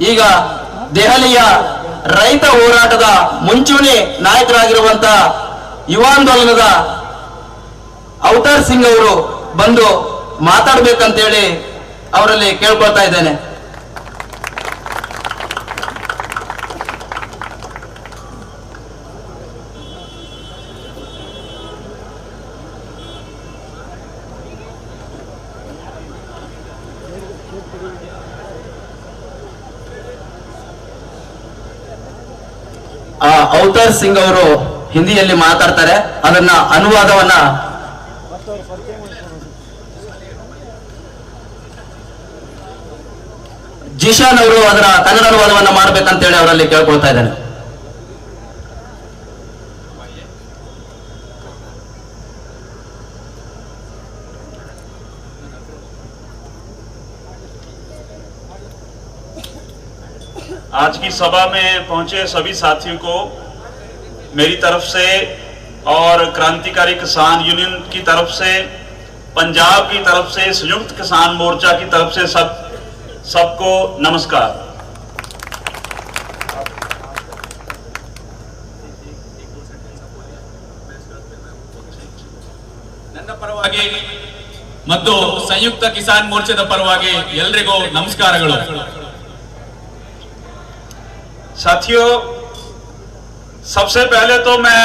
ಈಗ ದೆಹಲಿಯ ರೈತ ಹೋರಾಟದ ಮುಂಚೂಣಿ ನಾಯಕರಾಗಿರುವಂತ ಯುವಾಂದೋಲನದ ಅವತಾರ್ ಸಿಂಗ್ ಅವರು ಬಂದು ಮಾತಾಡ್ಬೇಕಂತೇಳಿ ಅವರಲ್ಲಿ ಕೇಳ್ಕೊಳ್ತಾ ಇದ್ದೇನೆ ಆ ಅವತಾರ್ ಸಿಂಗ್ ಅವರು ಹಿಂದಿಯಲ್ಲಿ ಮಾತಾಡ್ತಾರೆ. ಅದನ್ನ ಅನುವಾದವನ್ನ ಜಿಶಾನ್ ಅವರು ಅದರ ಕನ್ನಡ ಅನುವಾದವನ್ನ ಮಾಡ್ಬೇಕಂತೇಳಿ ಅವರಲ್ಲಿ ಕೇಳ್ಕೊಳ್ತಾ ಇದ್ದೇನೆ. आज की सभा में पहुंचे सभी साथियों को मेरी तरफ से और क्रांतिकारी किसान यूनियन की तरफ से पंजाब की तरफ से संयुक्त किसान मोर्चा की तरफ से सब सबको नमस्कार ನನ್ನ ಪರವಾಗಿ ಮತ್ತು ಸಂಯುಕ್ತ ಕಿಸಾನ್ ಮೋರ್ಚಾದ ಪರವಾಗಿ ಎಲ್ರಿಗೂ ನಮಸ್ಕಾರಗಳು साथियों सबसे पहले तो मैं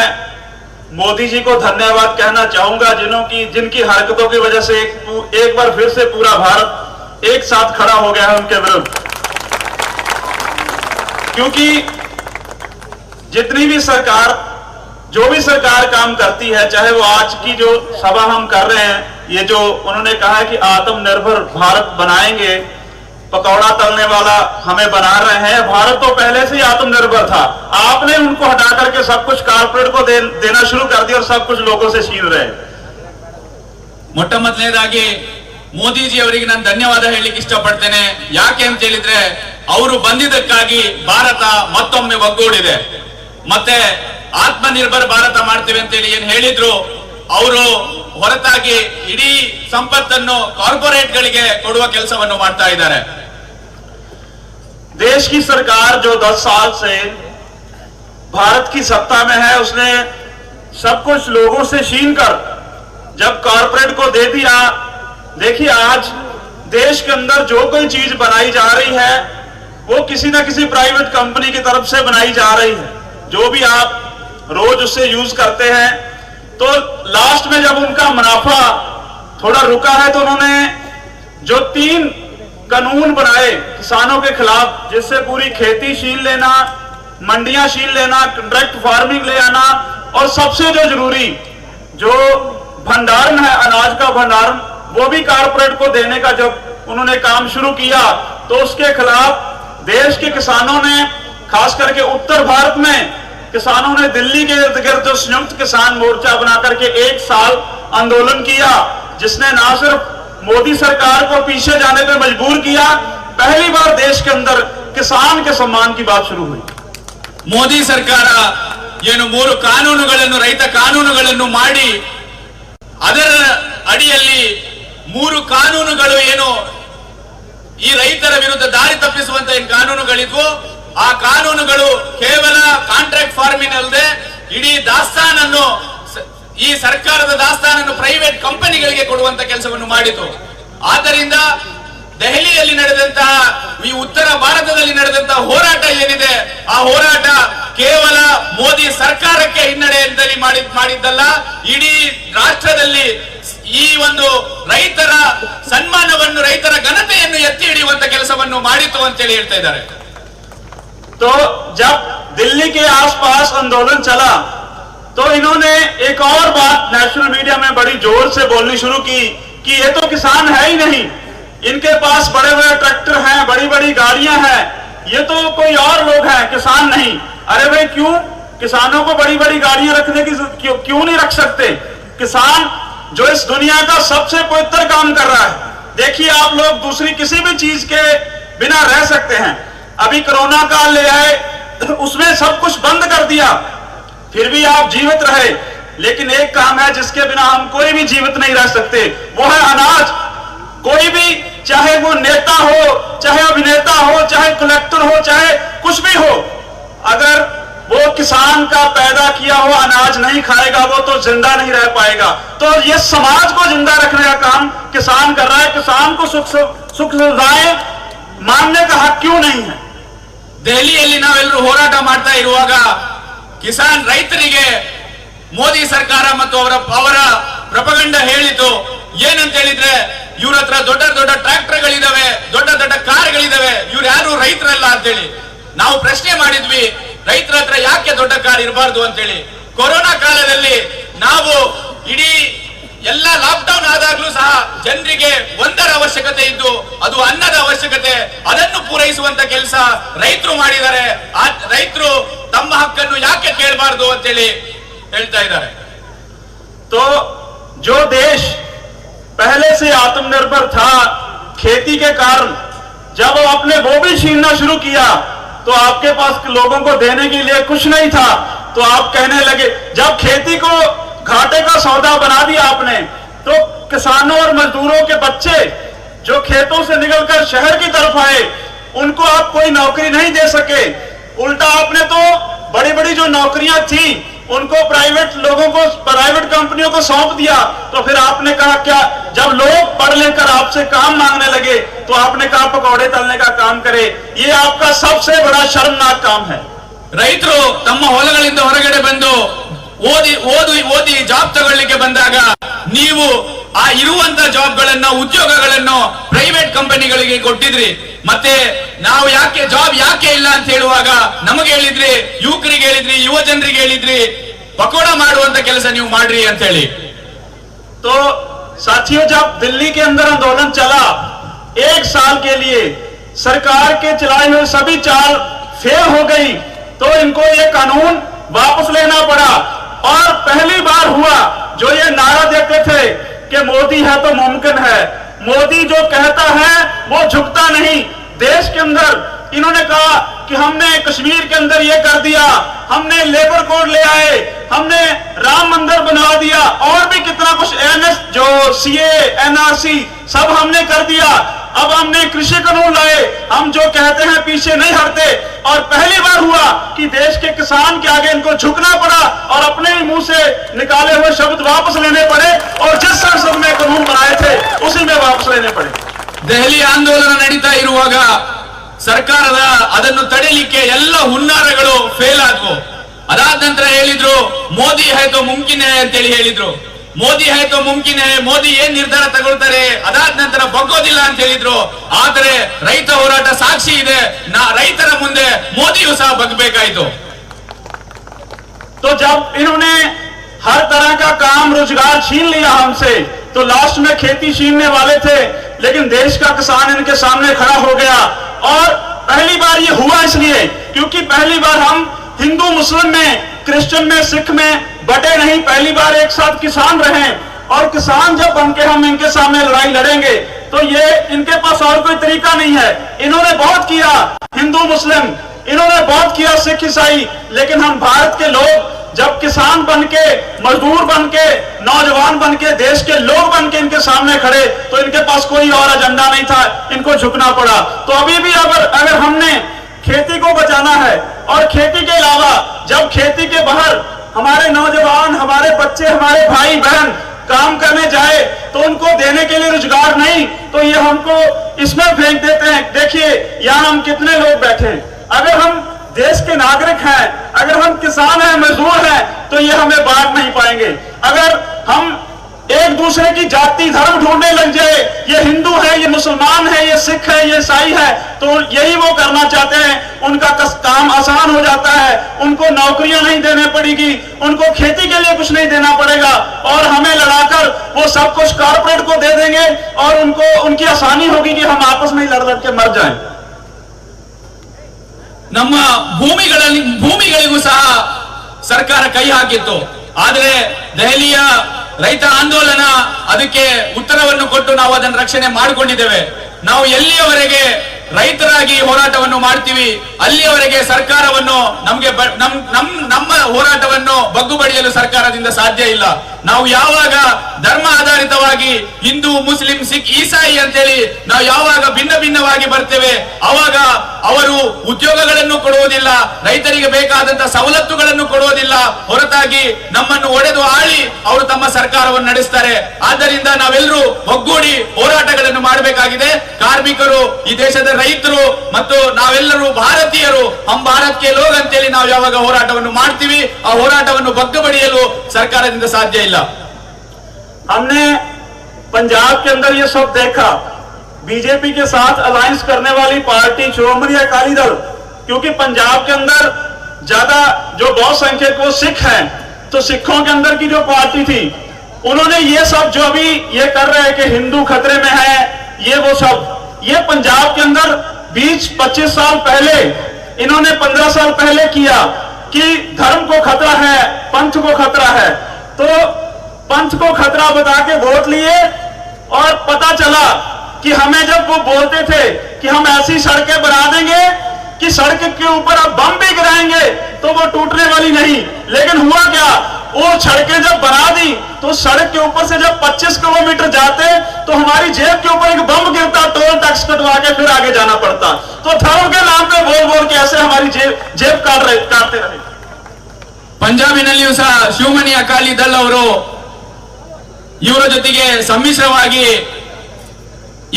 मोदी जी को धन्यवाद कहना चाहूँगा जिन्हों की जिनकी हरकतों की वजह से एक, एक बार फिर से पूरा भारत एक साथ खड़ा हो गया है उनके विरुद्ध। क्योंकि जितनी भी सरकार जो भी सरकार काम करती है चाहे वो आज की जो सभा हम कर रहे हैं ये जो उन्होंने कहा है कि आत्मनिर्भर भारत बनाएँगे पकौड़ा तलने वाला हमें बना रहे हैं भारत तो पहले से ही आत्मनिर्भर था आपने उनको हटा करके सब कुछ कारपोरेट को दे, देना शुरू कर दिया और सब कुछ लोगों से छीन रहे हैं ಮೊಟ್ಟ ಮೊದಲನೇದಾಗಿ ಮೋದಿಜಿ ಅವರಿಗೆ ನಾನು ಧನ್ಯವಾದ ಹೇಳಲಿಕ್ಕೆ ಇಷ್ಟಪಡ್ತೇನೆ ಯಾಕೆ ಅಂತ ಹೇಳಿದ್ರೆ ಅವರು ಬಂದಿದ್ದಕ್ಕಾಗಿ ಭಾರತ ಮತ್ತೊಮ್ಮೆ ಒಗ್ಗೂಡಿದೆ ಮತ್ತೆ ಆತ್ಮನಿರ್ಭರ ಭಾರತ ಮಾಡ್ತೇವೆ ಅಂತೇಳಿ ಏನ್ ಹೇಳಿದ್ರು ಅವರು ಹೊರತಾಗಿ ಇಡೀ ಸಂಪತ್ತನ್ನು ಕಾರ್ಪೊರೇಟ್ ಗಳಿಗೆ ಕೊಡುವ ಕೆಲಸವನ್ನು ಮಾಡ್ತಾ ಇದ್ದಾರೆ देश की सरकार जो 10 साल से भारत की सत्ता में है उसने सब कुछ लोगों से छीन कर जब कॉरपोरेट को दे दिया देखिए आज देश के अंदर जो कोई चीज बनाई जा रही है वो किसी ना किसी प्राइवेट कंपनी की तरफ से बनाई जा रही है जो भी आप रोज उससे यूज करते हैं तो लास्ट में जब उनका मुनाफा थोड़ा रुका है तो उन्होंने जो तीन कानून बनाए किसानों के खिलाफ, जिससे पूरी खेती छीन लेना, मंडियाँ छीन लेना कंट्रैक्ट फ़ार्मिंग ले आना, और सबसे जो ज़रूरी, जो भंडारण है, अनाज का भंडारण, वो भी कारपोरेट को देने का जब उन्होंने काम शुरू किया तो उसके खिलाफ देश के किसानों ने, खास करके उत्तर भारत में किसानों ने दिल्ली के इर्द गिर्द जो संयुक्त किसान मोर्चा बना करके एक साल आंदोलन किया जिसने ना सिर्फ मोदी सरकार को पीछे जाने पे मजबूर किया पहली बार देश के अंदर किसान के सम्मान की बात शुरू हुई ಮೋದಿ ಸರ್ಕಾರ ಏನು ಮೂರು ಕಾನೂನುಗಳನ್ನು ರೈತ ಕಾನೂನುಗಳನ್ನು ಮಾಡಿ ಅದರ ಅಡಿಯಲ್ಲಿ ಮೂರು ಕಾನೂನುಗಳು ಏನು ಈ ರೈತರ ವಿರುದ್ಧ ದಾರಿ ತಪ್ಪಿಸುವಂತ ಏನ್ ಕಾನೂನುಗಳಿದ್ವು ಆ ಕಾನೂನುಗಳು ಕೇವಲ ಕಾಂಟ್ರಾಕ್ಟ್ ಫಾರ್ಮಿಂಗ್ ಅಲ್ಲದೆ ಇಡೀ ದಾಸ್ತಾನನ್ನು ಈ ಸರ್ಕಾರದ ದಾಸ್ತಾನನ್ನು ಪ್ರೈವೇಟ್ ಕಂಪನಿಗಳಿಗೆ ಕೊಡುವಂತ ಕೆಲಸವನ್ನು ಮಾಡಿತು. ಆದ್ದರಿಂದ ದೆಹಲಿಯಲ್ಲಿ ನಡೆದಂತಹ, ಈ ಉತ್ತರ ಭಾರತದಲ್ಲಿ ನಡೆದಂತಹ ಹೋರಾಟ ಏನಿದೆ, ಆ ಹೋರಾಟ ಕೇವಲ ಮೋದಿ ಸರ್ಕಾರಕ್ಕೆ ಹಿನ್ನಡೆಯಲ್ಲಿ ಮಾಡಿ ಮಾಡಿದ್ದಲ್ಲ, ಇಡೀ ರಾಷ್ಟ್ರದಲ್ಲಿ ಈ ಒಂದು ರೈತರ ಸನ್ಮಾನವನ್ನು, ರೈತರ ಘನತೆಯನ್ನು ಎತ್ತಿ ಹಿಡಿಯುವಂತ ಕೆಲಸವನ್ನು ಮಾಡಿತು ಅಂತೇಳಿ ಹೇಳ್ತಾ ಇದ್ದಾರೆ. तो जब दिल्ली के आसपास आंदोलन चला तो इन्होंने एक और बात नेशनल मीडिया में बड़ी ज़ोर से बोलनी शुरू की कि ये तो किसान है ही नहीं। इनके पास बड़े बड़े ट्रैक्टर हैं बड़ी बड़ी गाड़ियाँ हैं। ये तो कोई और लोग हैं किसान नहीं। अरे भाई क्यों? किसानों को बड़ी बड़ी गाड़ियाँ रखने की क्यों, क्यों नहीं रख सकते? किसान जो इस दुनिया का सबसे पवित्र काम कर रहा है। देखिए आप लोग दूसरी किसी भी चीज़ के बिना रह सकते हैं। अभी कोरोना काल ले आए, उसमें सब कुछ बंद कर दिया। फिर भी आप जीवित रहे, लेकिन एक काम है जिसके बिना हम कोई भी जीवित नहीं रह सकते, वो है अनाज। कोई भी, चाहे वो नेता हो, चाहे अभिनेता हो, चाहे कलेक्टर हो, चाहे कुछ भी हो, अगर वो किसान का पैदा किया हुआ अनाज नहीं खाएगा, वो तो ज़िंदा नहीं रह पाएगा। तो ये समाज को ज़िंदा रखने का काम किसान कर रहा है। किसान को सुख सुख सुविधाएँ मानने का हक क्यों नहीं है? ದೆಹಲಿಯಲ್ಲಿ ನಾವೆಲ್ಲರೂ ಹೋರಾಟ ಮಾಡ್ತಾ ಇರುವಾಗ ಕಿಸಾನ್ ರೈತರಿಗೆ ಮೋದಿ ಸರ್ಕಾರ ಮತ್ತು ಅವರ ಅವರ ಪ್ರಪಗಂಡ ಹೇಳಿತು ಏನಂತ ಹೇಳಿದ್ರೆ ಇವ್ರ ಹತ್ರ ದೊಡ್ಡ ದೊಡ್ಡ ಟ್ರ್ಯಾಕ್ಟರ್ಗಳಿದಾವೆ, ದೊಡ್ಡ ದೊಡ್ಡ ಕಾರ್ಗಳಿದಾವೆ, ಇವ್ರು ಯಾರು ರೈತರಲ್ಲ ಅಂತೇಳಿ. ನಾವು ಪ್ರಶ್ನೆ ಮಾಡಿದ್ವಿ, ರೈತರ ಹತ್ರ ಯಾಕೆ ದೊಡ್ಡ ಕಾರ್ ಇರಬಾರ್ದು ಅಂತೇಳಿ. ಕೊರೋನಾ ಕಾಲದಲ್ಲಿ ನಾವು ಇಡೀ ಎಲ್ಲ ಲಾಕ್ಡೌನ್ ಆದಾಗ್ಲೂ ಸಹ ಜನರಿಗೆ ಒಂದರ ಅವಶ್ಯಕತೆ ಇದ್ದು ಅದು ಅನ್ನದ ಅವಶ್ಯಕತೆ ಅದನ್ನು ಪೂರೈಸುವಂತ ಕೆಲಸ ರೈತರು ಮಾಡಿದ್ದಾರೆ ಆ ರೈತರು ತಮ್ಮ ಹಕ್ಕನ್ನು ಯಾಕೆ ಕೇಳಬಾರ್ದು ಅಂತೇಳಿ ಹೇಳ್ತಾ ಇದ್ದಾರೆ तो जो देश पहले से आत्मनिर्भर था खेती के कारण जब आपने वो भी छीनना शुरू किया तो आपके पास लोगों को देने के लिए कुछ नहीं था तो आप कहने लगे जब खेती को घाटे का सौदा बना दिया आपने तो किसानों और मजदूरों के बच्चे जो खेतों से निकलकर शहर की तरफ आए उनको आप कोई नौकरी नहीं दे सके उल्टा आपने तो बड़ी बड़ी जो नौकरियां थी उनको प्राइवेट लोगों को प्राइवेट कंपनियों को सौंप दिया तो फिर आपने कहा क्या जब लोग पढ़ लेकर आपसे काम मांगने लगे तो आपने कहा पकौड़े तलने का काम करे ये आपका सबसे बड़ा शर्मनाक काम है ರೈತರು ತಮ್ಮ ಹೊಲಗಳಿಂದ ಹೊರಗಡೆ ಬಂದು ಓದಿ ಓದಿ ಓದಿ ಜಾಬ್ ತಗೊಳ್ಳಿಕ್ಕೆ ಬಂದಾಗ ನೀವು ಆ ಇರುವಂತ ಜಾಬ್ಗಳನ್ನ ಉದ್ಯೋಗಗಳನ್ನು ಪ್ರೈವೇಟ್ ಕಂಪನಿಗಳಿಗೆ ಕೊಟ್ಟಿದ್ರಿ ಮತ್ತೆ ನಾವು ಯಾಕೆ ಜಾಬ್ ಯಾಕೆ ಇಲ್ಲ ಅಂತ ಹೇಳುವಾಗ ನಮಗೆ ಹೇಳಿದ್ರಿ ಯುವಕರಿಗೆ ಹೇಳಿದ್ರಿ ಯುವ ಜನರಿಗೆ ಹೇಳಿದ್ರಿ ಪಕೋಡ ಮಾಡುವಂತ ಕೆಲಸ ನೀವು ಮಾಡ್ರಿ ಅಂತ ಹೇಳಿ तो साथियों जब दिल्ली के अंदर आंदोलन चला एक साल के लिए सरकार के चलाए हुए सभी चाल फेल हो गई तो इनको ये कानून वापस लेना पड़ा और पहली बार हुआ जो ये नारा देते थे कि मोदी है तो मुमकिन है। मोदी जो कहता है, वो झुकता नहीं। देश के अंदर इन्होंने कहा कि हमने कश्मीर के अंदर ये कर दिया, हमने लेबर कोड ले आए, हमने राम मंदिर बना दिया, और भी कितना कुछ एनएस जो सीए एनआरसी सब हमने कर दिया। अब हमने कृषि कानून लाए हम जो कहते हैं पीछे नहीं हटते और पहली बार हुआ कि देश के किसान के आगे इनको झुकना पड़ा और अपने ही मुंह से निकाले हुए शब्द वापस लेने पड़े और जिस संसद में कानून बनाए थे उसी में वापस लेने पड़े ದೆಹಲಿ ಆಂದೋಲನ ನಡೀತಾ ಇರುವಾಗ ಸರ್ಕಾರದ ಅದನ್ನು ತಡೆಯಲಿಕ್ಕೆ ಎಲ್ಲ ಹುನ್ನಾರಗಳು ಫೇಲ್ ಆದ್ವು ಅದಾದ ನಂತರ ಹೇಳಿದ್ರು ಮೋದಿ ಹೈತೋ ಮುಮ್ಕಿನ್ ಹೈ ಅಂತೇಳಿ ಹೇಳಿದ್ರು ಮೋದಿ ಹೈತೋ ಮುಮ್ಕಿನ್ ಹೈ ಮೋದಿ ಏನ್ ನಿರ್ಧಾರ ತಗೊಳ್ತಾರೆ ಅದಾದ ನಂತರ ಬಗ್ಗೋದಿಲ್ಲ ಅಂತ ಹೇಳಿದ್ರು ಆದರೆ ರೈತ ಹೋರಾಟ ಸಾಕ್ಷಿ ಇದೆ ನಾ ರೈತರ ಮುಂದೆ ಮೋದಿಯು ಸಹ ಬಗ್ಬೇಕಾಯ್ತು तो जब इन्होंने हर तरह का काम रोजगार छीन लिया हमसे तो लास्ट में खेती छीनने वाले थे लेकिन देश का किसान इनके सामने खड़ा हो गया और पहली बार ये हुआ इसलिए क्योंकि पहली बार हम हिंदू मुस्लिम में क्रिश्चियन में सिख में बटे नहीं, पहली बार एक साथ किसान रहे और किसान जब बन के हम इनके सामने लड़ाई लड़ेंगे तो ये इनके पास और कोई तरीका नहीं है। इन्होंने बहुत किया, हिंदू, मुस्लिम, इन्होंने बहुत किया सिख, ईसाई, लेकिन हम भारत के लोग, जब किसान बन के मजदूर बन के नौजवान बन के देश के लोग बन के इनके सामने खड़े तो इनके पास कोई और एजेंडा नहीं था, इनको झुकना पड़ा। तो अभी भी अगर अगर हमने खेती को बचाना है, और खेती के अलावा, जब खेती के बाहर हमारे नौजवान, हमारे बच्चे, हमारे भाई बहन काम करने जाए तो उनको देने के लिए रोज़गार नहीं तो ये हमको इसमें फेंक देते हैं। देखिए, यहाँ हम कितने लोग बैठे हैं। अगर हम देश के नागरिक हैं, अगर हम किसान हैं, मजदूर हैं तो ये हमें बांट नहीं पाएँगे। अगर हम एक दूसरे की जाति धर्म ढूंढने लग जाए ये हिंदू है ये मुसलमान है ये सिख है ये ईसाई है तो यही वो करना चाहते हैं उनका कस- काम आसान हो जाता है उनको नौकरियां नहीं देने पड़ेगी उनको खेती के लिए कुछ नहीं देना पड़ेगा और हमें लड़ाकर वो सब कुछ कारपोरेट को दे देंगे और उनको उनकी आसानी होगी कि हम आपस में ही लड़ लड़ के मर जाएं ನಮ್ಮ ಭೂಮಿಗಳಲ್ಲಿ ಭೂಮಿಗಳಿಗೂ ಸಹ ಸರ್ಕಾರ ಕೈ ಹಾಕಿತ್ತು ಆದ್ರೆ ದೆಹಲಿಯ ರೈತ ಆಂದೋಲನ ಅದಕ್ಕೆ ಉತ್ತರವನ್ನು ಕೊಟ್ಟು ನಾವು ಅದನ್ನು ರಕ್ಷಣೆ ಮಾಡಿಕೊಂಡಿದ್ದೇವೆ. ನಾವು ಎಲ್ಲಿಯವರೆಗೆ ರೈತರಾಗಿ ಹೋರಾಟವನ್ನು ಮಾಡ್ತೀವಿ, ಅಲ್ಲಿಯವರೆಗೆ ಸರ್ಕಾರವನ್ನು ನಮ್ಗೆ ನಮ್ಮ ಹೋರಾಟವನ್ನು ಬಗ್ಗುಬಡಿಯಲು ಸರ್ಕಾರದಿಂದ ಸಾಧ್ಯ ಇಲ್ಲ. ನಾವು ಯಾವಾಗ ಧರ್ಮ ಆಧಾರಿತವಾಗಿ ಹಿಂದೂ, ಮುಸ್ಲಿಂ, ಸಿಖ್, ಈಸಾಯಿ ಅಂತೇಳಿ ನಾವು ಯಾವಾಗ ಭಿನ್ನ ಭಿನ್ನವಾಗಿ ಬರ್ತೇವೆ, ಅವಾಗ ಅವರು ಉದ್ಯೋಗಗಳನ್ನು ಕೊಡುವುದಿಲ್ಲ, ರೈತರಿಗೆ ಬೇಕಾದಂತಹ ಸವಲತ್ತುಗಳನ್ನು ಕೊಡುವುದಿಲ್ಲ, ಹೊರತಾಗಿ ನಮ್ಮನ್ನು ಒಡೆದು ಆಳಿ ಅವರು ತಮ್ಮ ಸರ್ಕಾರವನ್ನು ನಡೆಸ್ತಾರೆ. ಆದ್ದರಿಂದ ನಾವೆಲ್ಲರೂ ಒಗ್ಗೂಡಿ ಹೋರಾಟಗಳನ್ನು ಮಾಡಬೇಕಾಗಿದೆ. ಕಾರ್ಮಿಕರು, ಈ ದೇಶದ ರೈತರು ಮತ್ತು ನಾವೆಲ್ಲರೂ ಭಾರತೀಯರು, ಹಮ್ ಭಾರತ್ಗೆ ಲೋಗ್ ಅಂತೇಳಿ ನಾವು ಯಾವಾಗ ಹೋರಾಟವನ್ನು ಮಾಡ್ತೀವಿ, ಆ ಹೋರಾಟವನ್ನು ಬಗ್ಗಬಡಿಯಲು ಸರ್ಕಾರದಿಂದ ಸಾಧ್ಯ ಇಲ್ಲ. हमने पंजाब के अंदर ये सब देखा, बीजेपी के साथ अलायंस करने वाली पार्टी श्रोमणी अकाली दल, क्योंकि पंजाब के अंदर ज़्यादा जो बहुसंख्यक वो सिख हैं तो सिखों के अंदर की जो पार्टी थी, उन्होंने ये सब जो अभी ये कर रहे हैं कि हिंदू खतरे में है, ये वो सब, ये पंजाब के अंदर 20-25 साल पहले, इन्होंने 15 साल पहले किया कि धर्म को खतरा है, पंथ को खतरा है। तो पंथ को खतरा बता के वोट लिए और पता चला कि हमें जब वो बोलते थे कि हम ऐसी सड़कें बना देंगे कि सड़क के ऊपर अब बम भी गिराएँगे तो वो टूटने वाली नहीं। लेकिन हुआ क्या? वो सड़कें जब बना दी तो सड़क के ऊपर से जब 25 किलोमीटर जाते तो हमारी जेब के ऊपर एक बम गिरता, टोल टैक्स कटवा के फिर आगे जाना पड़ता। तो धर्म के नाम पे बोल बोल के ऐसे हमारी जेब जेब काट रहे, काटते रहे। ಪಂಜಾಬಿನಲ್ಲಿಯೂ ಸಹ ಶಿವಮಣಿ ಅಕಾಲಿ ದಳ್ ಅವರು ಇವರ ಜೊತೆಗೆ ಸಮ್ಮಿಶ್ರವಾಗಿ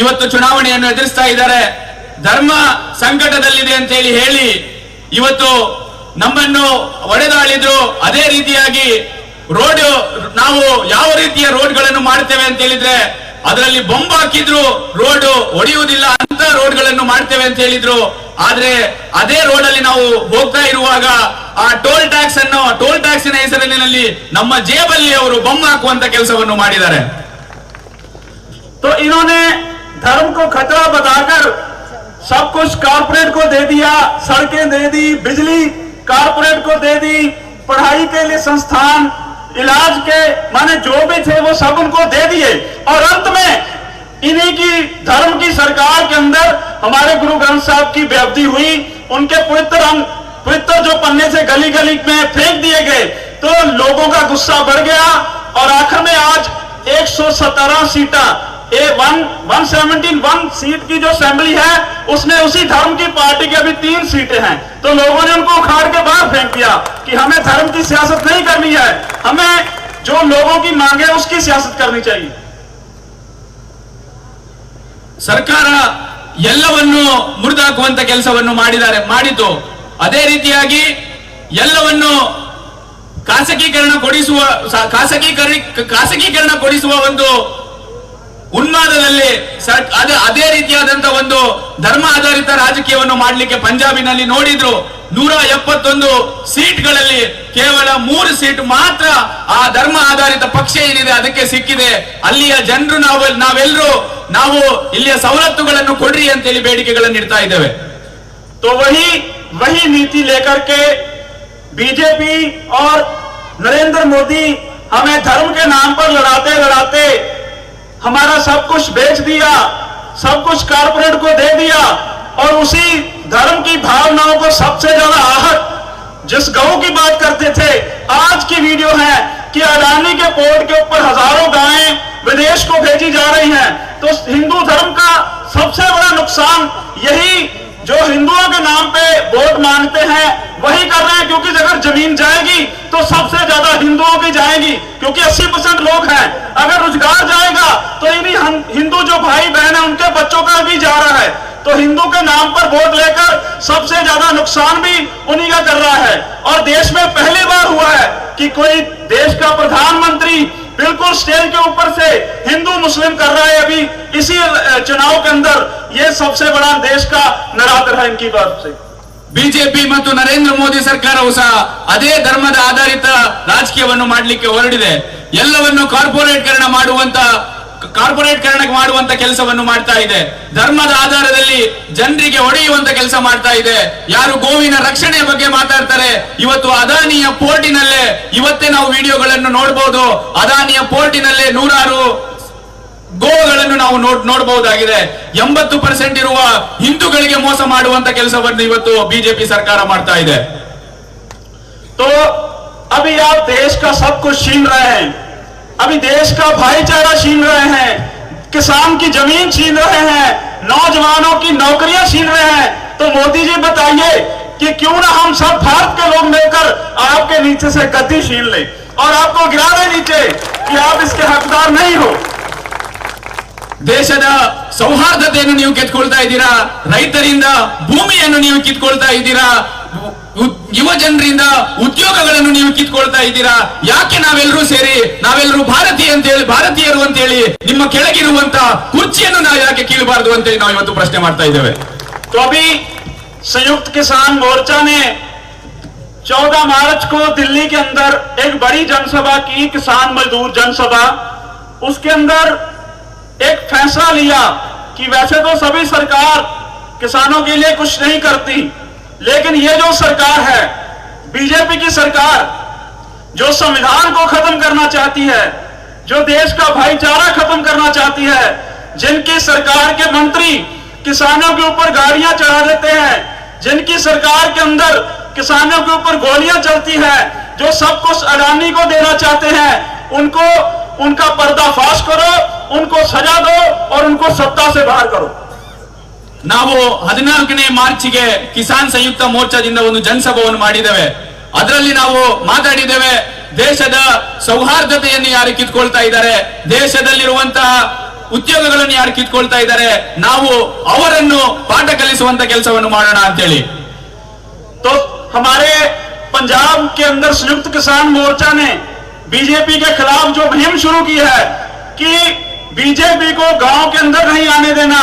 ಇವತ್ತು ಚುನಾವಣೆಯನ್ನು ಎದುರಿಸ್ತಾ ಇದ್ದಾರೆ. ಧರ್ಮ ಸಂಕಟದಲ್ಲಿದೆ ಅಂತ ಹೇಳಿ ಹೇಳಿ ಇವತ್ತು ನಮ್ಮನ್ನು ಒಡೆದಾಳಿದ್ರು ಅದೇ ರೀತಿಯಾಗಿ ರೋಡ್, ನಾವು ಯಾವ ರೀತಿಯ ರೋಡ್ಗಳನ್ನು ಮಾಡ್ತೇವೆ ಅಂತ ಹೇಳಿದ್ರೆ ಅದರಲ್ಲಿ ಬೊಂಬ್ ಹಾಕಿದ್ರು. ರೋಡ್ ಒಡೆಯುವುದಿಲ್ಲ ಅಂತ ರೋಡ್ಗಳನ್ನು ಮಾಡ್ತೇವೆ ಅಂತ ಹೇಳಿದ್ರು. ಆದ್ರೆ ಅದೇ ರೋಡ್ ಅಲ್ಲಿ ನಾವು ಹೋಗ್ತಾ ಇರುವಾಗ ಆ ಟೋಲ್ ಟ್ಯಾಕ್ಸ್ ಅನ್ನು ಟೋಲ್ ಟ್ಯಾಕ್ಸಿನ ಹೆಸರಿನಲ್ಲಿ ನಮ್ಮ ಜೇಬಲ್ಲಿ ಅವರು ಬೊಂಬ್ ಹಾಕುವಂತ ಕೆಲಸವನ್ನು ಮಾಡಿದ್ದಾರೆ तो इन्होंने धर्म को खतरा बताकर सब कुछ कारपोरेट को दे दिया सड़कें दे दी बिजली कारपोरेट को दे दी पढ़ाई के लिए संस्थान इलाज के माने जो भी थे वो सब उनको दे दिए और अंत में इन्हीं की धर्म की सरकार के अंदर हमारे गुरु ग्रंथ साहब की बेअब्दी हुई, उनके पवित्र अंग पवित्र जो पन्ने से गली गली में फेंक दिए गए तो लोगों का गुस्सा बढ़ गया और आखिर में आज 117 सीटा, a one one seventeen one seat की जो असेंबली है, उसमें उसी धर्म की पार्टी की अभी तीन सीटें हैं। तो लोगों ने उनको उखाड़ के बाहर फेंक दिया कि हमें धर्म की सियासत नहीं करनी है, हमें जो लोगों की मांग उसकी सियासत करनी चाहिए। ಸರ್ಕಾರ ಎಲ್ಲವನ್ನು ಮುರಿದಾಕುವಂತ ಕೆಲಸವನ್ನು ಮಾಡಿದ್ದಾರೆ ಮಾಡಿತು ಅದೇ ರೀತಿಯಾಗಿ ಎಲ್ಲವನ್ನು ಖಾಸಗೀಕರಣ ಕೊಡಿಸುವ ಖಾಸಗೀಕರಣ ಖಾಸಗೀಕರಣ ಕೊಡಿಸುವ ಒಂದು ಉನ್ಮಾದದಲ್ಲಿ ಸರ್- ಅದೇ ಅದೇ ರೀತಿಯಾದಂತ ಒಂದು ಧರ್ಮ ಆಧಾರಿತ ರಾಜಕೀಯವನ್ನು ಮಾಡಲಿಕ್ಕೆ ಪಂಜಾಬಿನಲ್ಲಿ ನೋಡಿದ್ರು ನೂರ ಎಪ್ಪತ್ತೊಂದು ಸೀಟ್ಗಳಲ್ಲಿ ಕೇವಲ ಮೂರು ಸೀಟ್ ಮಾತ್ರ ಆ ಧರ್ಮ ಆಧಾರಿತ ಪಕ್ಷ ಏನಿದೆ ಅದಕ್ಕೆ ಸಿಕ್ಕಿದೆ ಅಲ್ಲಿಯ ಜನರು ನಾವು ನಾವೆಲ್ಲರೂ ನಾವು ಇಲ್ಲಿಯ ಸವಲತ್ತುಗಳನ್ನು ಕೊಡ್ರಿ ಅಂತೇಳಿ ಬೇಡಿಕೆಗಳನ್ನು ಇಡ್ತಾ ಇದ್ದೇವೆ तो वही वही नीति लेकर के बीजेपी और नरेंद्र मोदी हमें धर्म के नाम पर लड़ाते लड़ाते हमारा सब कुछ बेच दिया, सब कुछ कारपोरेट को दे दिया, और उसी धर्म की भावनाओं को सबसे ज़्यादा आहत, जिस गऊ की बात करते थे, आज की वीडियो है कि अडानी के पोर्ट के ऊपर हज़ारों गायें विदेश को भेजी जा रही हैं। तो हिंदू धर्म का सबसे बड़ा नुकसान यही जो हिंदुओं के नाम पे वोट मांगते हैं, वही कर रहे हैं, क्योंकि अगर ज़मीन जाएगी तो सबसे ज़्यादा हिंदुओं की जाएगी, क्योंकि 80 परसेंट लोग हैं। अगर रोज़गार जाएगा तो इन्हीं हिंदू जो भाई बहन है, उनके बच्चों का भी जा रहा है। तो हिंदू के नाम पर वोट लेकर सबसे ज़्यादा नुकसान भी उन्हीं का कर रहा है। और देश में पहली बार हुआ है कि कोई देश का प्रधानमंत्री बिल्कुल स्टेज के ऊपर से हिंदू मुस्लिम कर रहा है अभी इसी अ, चुनाव के अंदर ये सबसे बड़ा देश का नरादर है इनकी बात से ಬಿಜೆಪಿ ಮತ್ತು ನರೇಂದ್ರ ಮೋದಿ ಸರ್ಕಾರವು ಸಹ ಅದೇ ಧರ್ಮದ ಆಧಾರಿತ ರಾಜಕೀಯವನ್ನು ಮಾಡಲಿಕ್ಕೆ ಹೊರಡಿದೆ ಎಲ್ಲವನ್ನು ಕಾರ್ಪೊರೇಟ್ಕರಣ ಮಾಡುವಂತ ಕಾರ್ಪೊರೇಟ್ಕರಣ ಮಾಡುವಂತ ಕೆಲಸವನ್ನು ಮಾಡ್ತಾ ಇದೆ ಧರ್ಮದ ಆಧಾರದಲ್ಲಿ ಜನರಿಗೆ ಹೊಡೆಯುವಂತ ಕೆಲಸ ಮಾಡ್ತಾ ಇದೆ ಯಾರು ಗೋವಿನ ರಕ್ಷಣೆಯ ಬಗ್ಗೆ ಮಾತಾಡ್ತಾರೆ ಇವತ್ತು ಅದಾನಿಯ ಪೋರ್ಟಿನಲ್ಲೇ ಇವತ್ತೇ ನಾವು ವಿಡಿಯೋಗಳನ್ನು ನೋಡಬಹುದು ಅದಾನಿಯ ಪೋರ್ಟಿನಲ್ಲೇ ನೂರಾರು ಗೋಗಳನ್ನು ನಾವು ನೋಡ್ ನೋಡಬಹುದಾಗಿದೆ ಎಂಬತ್ತು ಪರ್ಸೆಂಟ್ ಇರುವ ಹಿಂದೂಗಳಿಗೆ ಮೋಸ ಮಾಡುವಂತ ಕೆಲಸವನ್ನು ಇವತ್ತು ಬಿಜೆಪಿ ಸರ್ಕಾರ ಮಾಡ್ತಾ ಇದೆ तो अभी आप देश का सब कुछ छीन रहे हैं अभी देश का भाईचारा छीन रहे हैं किसान की जमीन छीन रहे हैं नौजवानों की नौकरियां छीन रहे हैं तो मोदी जी बताइए कि क्यों ना हम सब भारत के लोग मिलकर आपके नीचे से गद्दी छीन लें और आपको गिरा दें नीचे कि आप इसके हकदार नहीं हो ದೇಶದ ಸೌಹಾರ್ದತೆಯನ್ನು ನೀವು ಕಿತ್ಕೊಳ್ತಾ ಇದ್ದೀರಾ ರೈತರಿಂದ ಭೂಮಿಯನ್ನು ನೀವು ಕಿತ್ಕೊಳ್ತಾ ಇದ್ದೀರಾ ಉ- ಯುವ ಜನರಿಂದ ಉದ್ಯೋಗಗಳನ್ನು ನೀವು ಕಿತ್ಕೊಳ್ತಾ ಇದ್ದೀರಾ ಯಾಕೆ ನಾವೆಲ್ಲರೂ ಸೇರಿ ನಾವೆಲ್ಲರೂ ಭಾರತೀಯ ಅಂತ ಹೇಳಿ ಭಾರತೀಯರು ಅಂತ ಹೇಳಿ ನಿಮ್ಮ ಕೆಳಗಿರುವಂತ ಕುರ್ಚಿಯನ್ನು ನಾವು ಯಾಕೆ ಕೀಳಬಾರದು ಅಂತ ಹೇಳಿ ನಾವು ಇವತ್ತು ಪ್ರಶ್ನೆ ಮಾಡ್ತಾ ಇದ್ದೇವೆ तो अभी संयुक्त किसान मोर्चा ने 14 मार्च को दिल्ली के अंदर एक बड़ी जनसभा की किसान मजदूर जनसभा उसके अंदर एक फैसला लिया कि वैसे तो सभी सरकार किसानों के लिए कुछ नहीं करती लेकिन ये जो सरकार है, बीजेपी की सरकार, जो संविधान को खत्म करना चाहती है, जो देश का भाईचारा खत्म करना चाहती है, जिनकी सरकार के मंत्री किसानों के ऊपर गाड़ियाँ चढ़ा देते हैं, जिनकी सरकार के अंदर किसानों के ऊपर गोलियाँ चलती है, जो सब कुछ अडानी को देना चाहते हैं, उनको, उनका पर्दाफाश करो, उनको सजा दो और उनको सत्ता से बाहर करो। ನಾವು ಹದಿನಾಲ್ಕನೇ ಮಾರ್ಚ್ಗೆ ಕಿಸಾನ್ ಸಂಯುಕ್ತ ಮೋರ್ಚಾದಿಂದ ಒಂದು ಜನಸಭೆಯನ್ನು ಮಾಡಿದ್ದೇವೆ ಅದರಲ್ಲಿ ನಾವು ಮಾತಾಡಿದ್ದೇವೆ ದೇಶದ ಸೌಹಾರ್ದತೆಯನ್ನು ಯಾರು ಕಿತ್ಕೊಳ್ತಾ ಇದ್ದಾರೆ ದೇಶದಲ್ಲಿರುವಂತಹ ಉದ್ಯೋಗಗಳನ್ನು ಯಾರು ಕಿತ್ಕೊಳ್ತಾ ಇದ್ದಾರೆ ನಾವು ಅವರನ್ನು ಪಾಠ ಕಲಿಸುವಂತ ಕೆಲಸವನ್ನು ಮಾಡೋಣ ಅಂತೇಳಿ तो हमारे पंजाब के अंदर संयुक्त किसान मोर्चा ने बीजेपी के खिलाफ जो मुहिम शुरू की है कि बीजेपी को गांव के अंदर नहीं आने देना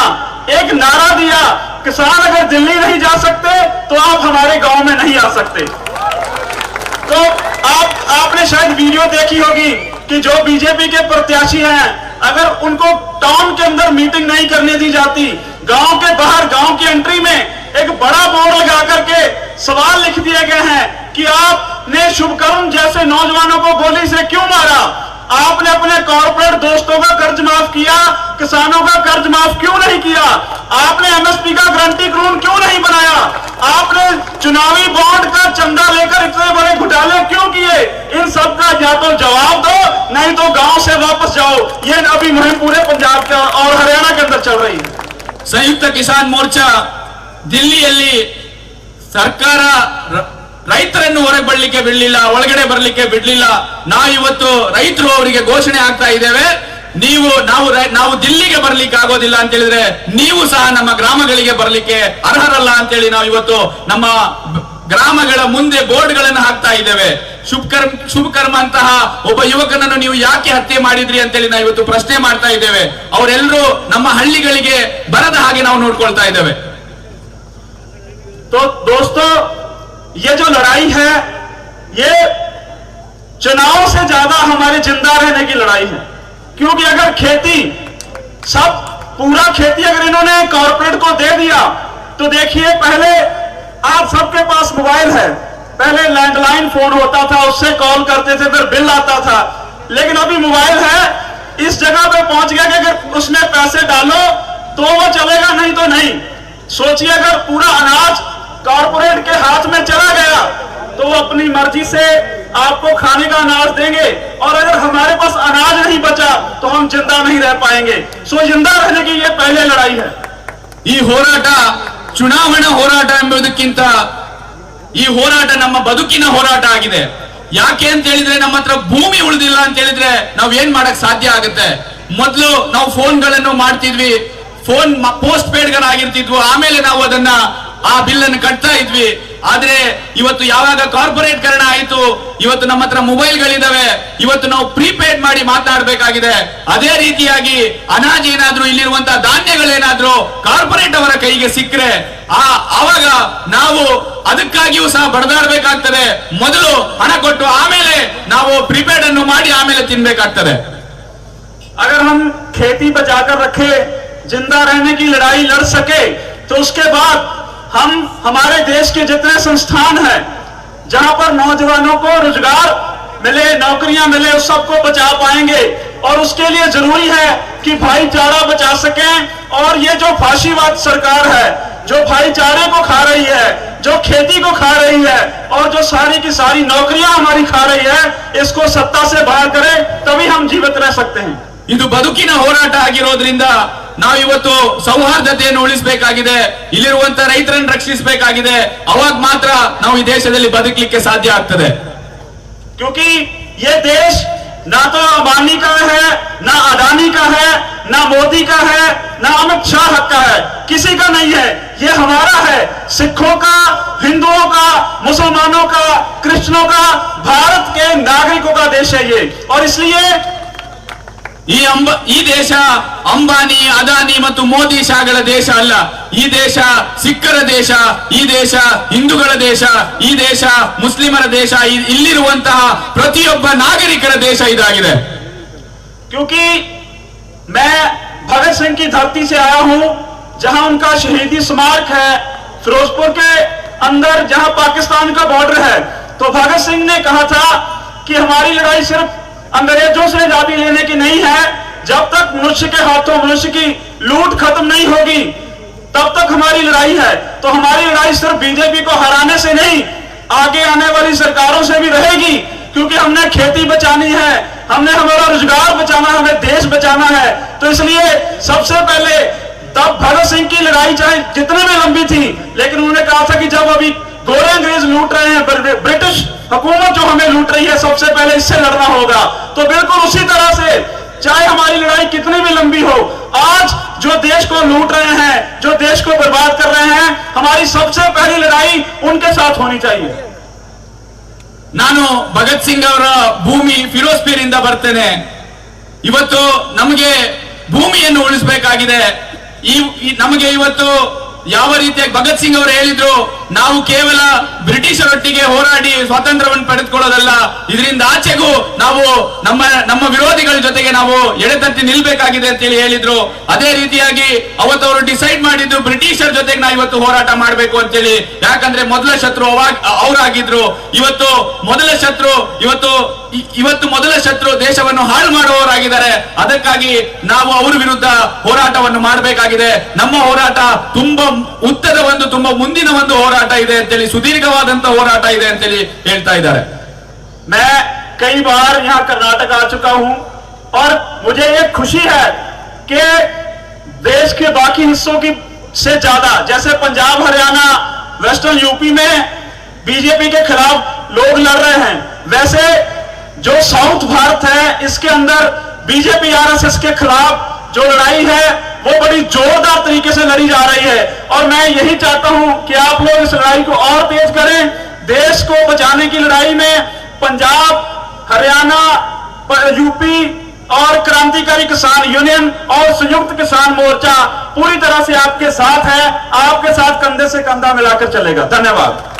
एक नारा दिया, किसान अगर दिल्ली नहीं जा सकते तो आप हमारे गाँव में नहीं आ सकते। तो आप, आपने शायद वीडियो देखी होगी कि जो बीजेपी के प्रत्याशी हैं, अगर उनको टाउन के अंदर मीटिंग नहीं करने दी जाती, गाँव के बाहर, गाँव की एंट्री में एक बड़ा बोर्ड लगा करके सवाल लिख दिए गए हैं कि आपने शुभकर्म जैसे नौजवानों को गोली से क्यों मारा? आपने अपने कॉरपोरेट दोस्तों का कर्ज माफ़ किया, किसानों का कर्ज माफ़ क्यों नहीं किया? आपने एमएसपी का ग्रंटी कानून क्यों नहीं बनाया? आपने चुनावी बॉन्ड का चंदा लेकर इतने बड़े घोटाले क्यों किए? इन सब का या तो जवाब दो, नहीं तो गाँव से वापस जाओ। ये अभी मुहिम पूरे पंजाब का और हरियाणा के अंदर चल रही है। संयुक्त किसान मोर्चा, दिल्ली सरकार ರೈತರನ್ನು ಹೊರಗೆ ಬರ್ಲಿಕ್ಕೆ ಬಿಡ್ಲಿಲ್ಲ, ಒಳಗಡೆ ಬರ್ಲಿಕ್ಕೆ ಬಿಡ್ಲಿಲ್ಲ. ನಾವು ಇವತ್ತು ರೈತರು ಅವರಿಗೆ ಘೋಷಣೆ ಆಗ್ತಾ ಇದ್ದೇವೆ. ನೀವು, ನಾವು ನಾವು ದಿಲ್ಲಿಗೆ ಬರ್ಲಿಕ್ಕೆ ಆಗೋದಿಲ್ಲ ಅಂತ ಹೇಳಿದ್ರೆ ನೀವು ಸಹ ನಮ್ಮ ಗ್ರಾಮಗಳಿಗೆ ಬರ್ಲಿಕ್ಕೆ ಅರ್ಹರಲ್ಲ ಅಂತೇಳಿ ನಾವು ಇವತ್ತು ನಮ್ಮ ಗ್ರಾಮಗಳ ಮುಂದೆ ಬೋರ್ಡ್ ಬೋರ್ಡ್ಗಳನ್ನು ಹಾಕ್ತಾ ಇದ್ದೇವೆ. ಶುಭಕರ್ಮ ಶುಭಕರ್ಮ ಅಂತಹ ಒಬ್ಬ ಯುವಕನನ್ನು ನೀವು ಯಾಕೆ ಹತ್ಯೆ ಮಾಡಿದ್ರಿ ಅಂತೇಳಿ ನಾವು ಇವತ್ತು ಪ್ರಶ್ನೆ ಮಾಡ್ತಾ ಇದ್ದೇವೆ. ಅವರೆಲ್ಲರೂ ನಮ್ಮ ಹಳ್ಳಿಗಳಿಗೆ ಬರದ ಹಾಗೆ ನಾವು ನೋಡ್ಕೊಳ್ತಾ ಇದ್ದೇವೆ. ದೋಸ್ತೋ ये जो लड़ाई है, ये चुनाव से ज़्यादा हमारे ज़िंदा रहने की लड़ाई है। क्योंकि अगर खेती, सब पूरा खेती अगर इन्होंने कॉर्पोरेट को दे दिया तो देखिए, पहले आज सबके पास मोबाइल है। पहले लैंडलाइन फ़ोन होता था, उससे कॉल करते थे, फिर बिल आता था। लेकिन अभी मोबाइल है, इस जगह पे पहुँच गया कि अगर उसमें पैसे डालो तो वो चलेगा, नहीं तो नहीं। सोचिए, अगर पूरा अनाज कॉर्पोरेट के हाथ में चला गया तो वो अपनी मर्जी से आपको खाने का अनाज देंगे और अगर हमारे पास अनाज नहीं बचा तो हम जिंदा नहीं रह पाएंगे सो जिंदा रहने की ये पहले लड़ाई है ಈ ಹೋರಾಟ ಚುನಾವಣಾ ಹೋರಾಟ ಎಂಬುದಕ್ಕಿಂತ ಈ ಹೋರಾಟ ನಮ್ಮ ಬದುಕಿನ ಹೋರಾಟ ಆಗಿದೆ ಯಾಕೆ ಅಂತ ಹೇಳಿದ್ರೆ ನಮ್ಮ ಹತ್ರ ಭೂಮಿ ಉಳಿದಿಲ್ಲ ಅಂತ ಹೇಳಿದ್ರೆ ನಾವ್ ಏನ್ ಮಾಡಕ್ ಸಾಧ್ಯ ಆಗುತ್ತೆ ಮೊದಲು ನಾವು ಫೋನ್ಗಳನ್ನು ಮಾಡ್ತಿದ್ವಿ ಫೋನ್ ಪೋಸ್ಟ್ ಪೇಡ್ ಗಳಾಗಿರ್ತಿದ್ವು ಆಮೇಲೆ ನಾವು ಅದನ್ನ ಆ ಬಿಲ್ ಅನ್ನು ಕಟ್ತಾ ಇದ್ವಿ ಆದ್ರೆ ಇವತ್ತು ಯಾವಾಗ ಕಾರ್ಪೊರೇಟ್ ಕರಣ ಆಯಿತು ಇವತ್ತು ನಮ್ಮ ಹತ್ರ ಮೊಬೈಲ್ಗಳಿದಾವೆ ಇವತ್ತು ನಾವು ಪ್ರೀಪೇಡ್ ಮಾಡಿ ಮಾತನಾಡಬೇಕಾಗಿದೆ ಅದೇ ರೀತಿಯಾಗಿ ಅನಾಜ್ ಏನಾದ್ರೂ ಇಲ್ಲಿರುವಂತಹ ಧಾನ್ಯಗಳೇನಾದ್ರೂ ಕಾರ್ಪೊರೇಟ್ ಅವರ ಕೈಗೆ ಸಿಕ್ಕರೆ ಆ ಆವಾಗ ನಾವು ಅದಕ್ಕಾಗಿಯೂ ಸಹ ಬಡದಾಡಬೇಕಾಗ್ತದೆ ಮೊದಲು ಹಣ ಕೊಟ್ಟು ಆಮೇಲೆ ನಾವು ಪ್ರಿಪೇಡ್ ಅನ್ನು ಮಾಡಿ ಆಮೇಲೆ ತಿನ್ಬೇಕಾಗ್ತದೆ अगर हम खेती बचाकर रखे जिंदा रहने की लड़ाई लड़ सके तो उसके बाद हम हमारे देश के जितने संस्थान हैं, जहाँ पर नौजवानों को रोज़गार मिले, नौकरियाँ मिले, उस सबको बचा पाएँगे। और उसके लिए ज़रूरी है कि भाईचारा बचा सकें। और ये जो फाशीवाद सरकार है, जो भाईचारे को खा रही है, जो खेती को खा रही है, और जो सारी की सारी नौकरियाँ हमारी खा रही है, इसको सत्ता से बाहर करें, तभी हम जीवित रह सकते हैं। ಇದು ಬದುಕಿನ ಹೋರಾಟ ಆಗಿರೋದ್ರಿಂದ ನಾವು ಇವತ್ತು ಸೌಹಾರ್ದತೆಯನ್ನು ಉಳಿಸಬೇಕಾಗಿದೆ ಇಲ್ಲಿರುವಂತ ರೈತರನ್ನು ರಕ್ಷಿಸಬೇಕಾಗಿದೆ ಅವಾಗ ಮಾತ್ರ ನಾವು ಈ ದೇಶದಲ್ಲಿ ಬದುಕಲಿಕ್ಕೆ ಸಾಧ್ಯ ಆಗ್ತದೆ क्योंकि ये देश ना तो अंबानी का है ना अडानी का है ना मोदी का है ना अमित शाह का है किसी का नहीं है ये हमारा है सिखों का हिंदुओं का मुसलमानों का क्रिश्चियनों का भारत के नागरिकों का देश है ये और इसलिए ಈ ಅಂಬ ಈ ದೇಶ ಅಂಬಾನಿ ಅದಾನಿ ಮತ್ತು ಮೋದಿ ಶಾಗಳ ದೇಶ ಅಲ್ಲ ಈ ದೇಶ ಸಿಖ್ಖರ ದೇಶ ಈ ದೇಶ ಹಿಂದೂಗಳ ದೇಶ ಈ ದೇಶ ಮುಸ್ಲಿಮರ ದೇಶ ಇ- ಇಲ್ಲಿರುವಂತಹ ಪ್ರತಿಯೊಬ್ಬ ನಾಗರಿಕರ ದೇಶ ಇದಾಗಿದೆ क्योंकि मैं भगत सिंह की धरती से आया हूं जहां उनका शहीदी स्मारक है फिरोजपुर के अंदर जहां पाकिस्तान का बॉर्डर है तो भगत सिंह ने कहा था कि हमारी लड़ाई सिर्फ अंग्रेज़ों से आज़ादी लेने की नहीं है। जब तक मनुष्य के हाथों मनुष्य की लूट खत्म नहीं होगी, तब तक हमारी लड़ाई है। तो हमारी लड़ाई सिर्फ़ बीजेपी को हराने से नहीं, आगे आने वाली सरकारों से भी रहेगी। क्योंकि हमने खेती बचानी है, हमने हमारा रोज़गार बचाना है, हमें देश बचाना है। तो इसलिए सबसे पहले तब भगत सिंह की लड़ाई चाहे जितने भी लंबी थी, लेकिन उन्होंने कहा था कि जब अभी गोरे अंग्रेज़ लूट रहे हैं, ब्रिटिश हुकूमत जो हमें लूट रही है सबसे पहले इससे लड़ना होगा तो बिल्कुल उसी तरह से चाहे हमारी लड़ाई कितनी भी लंबी हो आज जो देश को लूट रहे हैं जो देश को बर्बाद कर रहे हैं हमारी सबसे पहली लड़ाई उनके साथ होनी चाहिए ನಾನು ಭಗತ್ ಸಿಂಗ್ ಅವರ ಭೂಮಿ ಫಿರೋಜ್ಪೀರಿಂದ ಬರ್ತೇನೆ ಇವತ್ತು ನಮಗೆ ಭೂಮಿಯನ್ನು ಉಳಿಸಬೇಕಾಗಿದೆ ಈ ಈ- ನಮಗೆ ಇವತ್ತು ಯಾವ ರೀತಿಯಾಗಿ ಭಗತ್ ಸಿಂಗ್ ಅವರು ಹೇಳಿದ್ರು, ನಾವು ಕೇವಲ ಬ್ರಿಟಿಷರೊಟ್ಟಿಗೆ ಹೋರಾಡಿ ಸ್ವಾತಂತ್ರ್ಯವನ್ನು ಪಡೆದುಕೊಳ್ಳೋದಲ್ಲ, ಇದರಿಂದ ಆಚೆಗೂ ನಾವು ನಮ್ಮ ನಮ್ಮ ವಿರೋಧಿಗಳ ಜೊತೆಗೆ ನಾವು ಎಡೆತಟ್ಟಿ ನಿಲ್ಬೇಕಾಗಿದೆ ಅಂತೇಳಿ ಹೇಳಿದ್ರು. ಅದೇ ರೀತಿಯಾಗಿ ಅವತ್ತು ಅವರು ಡಿಸೈಡ್ ಮಾಡಿದ್ರು ಬ್ರಿಟಿಷರ ಜೊತೆಗೆ ನಾವು ಇವತ್ತು ಹೋರಾಟ ಮಾಡಬೇಕು ಅಂತೇಳಿ ಯಾಕಂದ್ರೆ ಮೊದಲ ಶತ್ರು ಅವಾಗ, ಅವರಾಗಿದ್ರು. ಇವತ್ತು ಮೊದಲ ಶತ್ರು ಇವತ್ತು ಇವತ್ತು ಮೊದಲ ಶತ್ರು ದೇಶವನ್ನು ಹಾಳು ಮಾಡುವವರಾಗಿದ್ದಾರೆ ಅದಕ್ಕಾಗಿ ನಾವು ಅವರ ವಿರುದ್ಧ ಹೋರಾಟವನ್ನು ಮಾಡಬೇಕಾಗಿದೆ ನಮ್ಮ ಹೋರಾಟ ತುಂಬಾ ಉದ್ದದ ಒಂದು ತುಂಬಾ ಮುಂದಿನ ಒಂದು ಹೋರಾಟ ಇದೆ ಅಂತೇಳಿ ಸುದೀರ್ಘವಾದಂತ ಹೋರಾಟ ಇದೆ ಅಂತೇಳಿ ಹೇಳ್ತಾ ಇದ್ದಾರೆ मैं कई बार यहाँ कर्नाटक आ चुका हूँ और मुझे ये खुशी है कि देश के बाकी हिस्सों की से ज्यादा जैसे पंजाब हरियाणा वेस्टर्न यूपी में बीजेपी के खिलाफ लोग लड़ रहे हैं वैसे जो साउथ भारत है, इसके अंदर बीजेपी, आरएसएस के खिलाफ जो लड़ाई है, वो बड़ी जोरदार तरीके से लड़ी जा रही है। और मैं यही चाहता हूँ कि आप लोग इस लड़ाई को और तेज करें। देश को बचाने की लड़ाई में पंजाब, हरियाणा यूपी और क्रांतिकारी किसान यूनियन और संयुक्त किसान मोर्चा पूरी तरह से आपके साथ है। आपके साथ कंधे से कंधा मिलाकर चलेगा। धन्यवाद।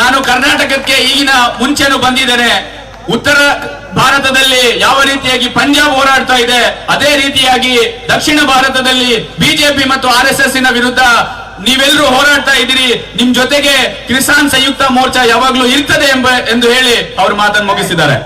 ನಾನು ಕರ್ನಾಟಕಕ್ಕೆ ಈಗಿನ ಮುಂಚೆನೂ ಬಂದಿದ್ದೇನೆ. ಉತ್ತರ ಭಾರತದಲ್ಲಿ ಯಾವ ರೀತಿಯಾಗಿ ಪಂಜಾಬ್ ಹೋರಾಡ್ತಾ ಇದೆ, ಅದೇ ರೀತಿಯಾಗಿ ದಕ್ಷಿಣ ಭಾರತದಲ್ಲಿ ಬಿಜೆಪಿ ಮತ್ತು ಆರ್ ಎಸ್ ಎಸ್ ವಿರುದ್ಧ ನೀವೆಲ್ಲರೂ ಹೋರಾಡ್ತಾ ಇದ್ದೀರಿ. ನಿಮ್ ಜೊತೆಗೆ ಕಿಸಾನ್ ಸಂಯುಕ್ತ ಮೋರ್ಚಾ ಯಾವಾಗ್ಲೂ ಇರ್ತದೆ ಎಂಬ ಎಂದು ಹೇಳಿ ಅವರು ಮಾತನ್ನು ಮುಗಿಸಿದ್ದಾರೆ.